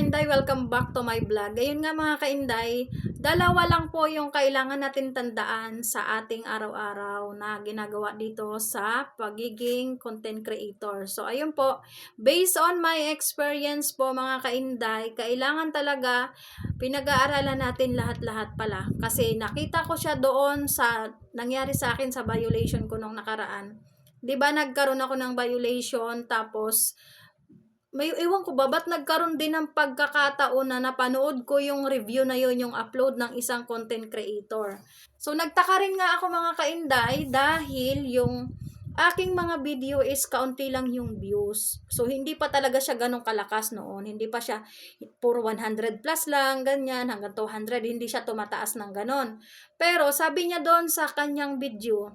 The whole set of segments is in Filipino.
kainday, welcome back to my vlog. Ayun nga mga kainday, dalawa lang po yung kailangan natin tandaan sa ating araw-araw na ginagawa dito sa pagiging content creator. So ayun po, based on my experience po mga kainday, kailangan talaga pinag-aaralan natin lahat-lahat pala. Kasi nakita ko siya doon sa nangyari sa akin sa violation ko nung nakaraan. 'Di ba nagkaroon ako ng violation tapos may ewan ko ba, ba't nagkaroon din ng pagkakataon na napanood ko yung review na yun, yung upload ng isang content creator. So, nagtaka rin nga ako mga kainday dahil yung aking mga video is kaunti lang yung views. So, hindi pa talaga siya ganong kalakas noon. Hindi pa siya puro 100 plus lang, ganyan, hanggang 200. Hindi siya tumataas ng ganon. Pero, sabi niya doon sa kanyang video,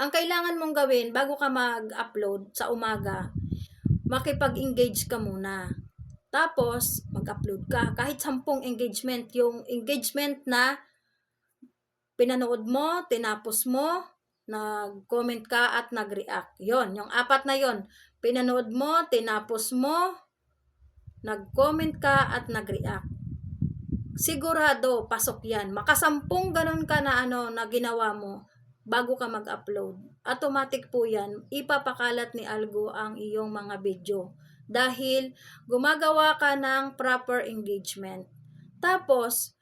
ang kailangan mong gawin bago ka mag-upload sa umaga, makipag-engage ka muna. Tapos, mag-upload ka. Kahit sampung engagement, yung engagement na pinanood mo, tinapos mo, nag-comment ka at nag-react. Yon, yung apat na yon. Pinanood mo, tinapos mo, nag-comment ka at nag-react. Sigurado, pasok yan. Makasampung ganun ka na ano na ginawa mo bago ka mag-upload. Automatic po yan, ipapakalat ni Algo ang iyong mga video. Dahil gumagawa ka ng proper engagement. Tapos,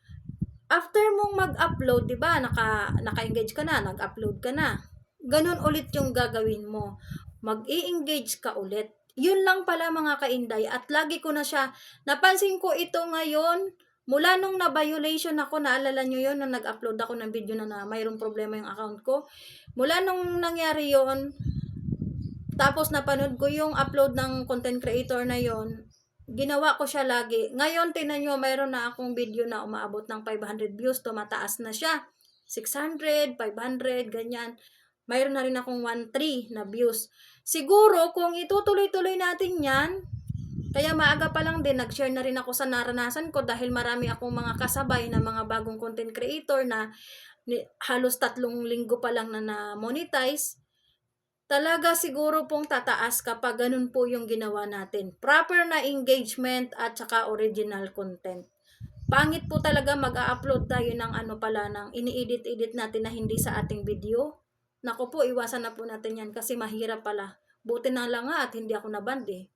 after mong mag-upload, di ba, naka, naka-engage ka na, nag-upload ka na. Ganun ulit yung gagawin mo. Mag-i-engage ka ulit. Yun lang pala mga kainday. At lagi ko na siya, napansin ko ito ngayon, Mula nung na-violation ako, naalala nyo yun, nung nag-upload ako ng video na, na mayroong problema yung account ko. Mula nung nangyari yon tapos napanood ko yung upload ng content creator na yon ginawa ko siya lagi. Ngayon, tinan nyo, mayroon na akong video na umaabot ng 500 views, tumataas na siya. 600, 500, ganyan. Mayroon na rin akong 1.3 na views. Siguro, kung itutuloy-tuloy natin yan, kaya maaga pa lang din, nag-share na rin ako sa naranasan ko dahil marami akong mga kasabay na mga bagong content creator na halos tatlong linggo pa lang na na-monetize. Talaga siguro pong tataas kapag ganun po yung ginawa natin. Proper na engagement at saka original content. Pangit po talaga mag-upload tayo ng ano pala ng ini-edit-edit natin na hindi sa ating video. Naku po, iwasan na po natin yan kasi mahirap pala. Buti na lang nga at hindi ako naband eh.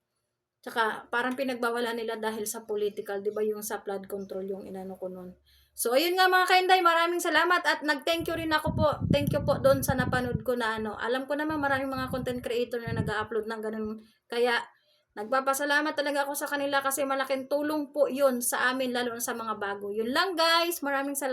Tsaka parang pinagbawalan nila dahil sa political, 'di ba yung sa flood control yung inano ko noon. So ayun nga mga kainday, maraming salamat at nag-thank you rin ako po. Thank you po doon sa napanood ko na ano. Alam ko naman maraming mga content creator na nag-upload ng ganun. Kaya nagpapasalamat talaga ako sa kanila kasi malaking tulong po 'yun sa amin lalo na sa mga bago. Yun lang guys. Maraming salamat.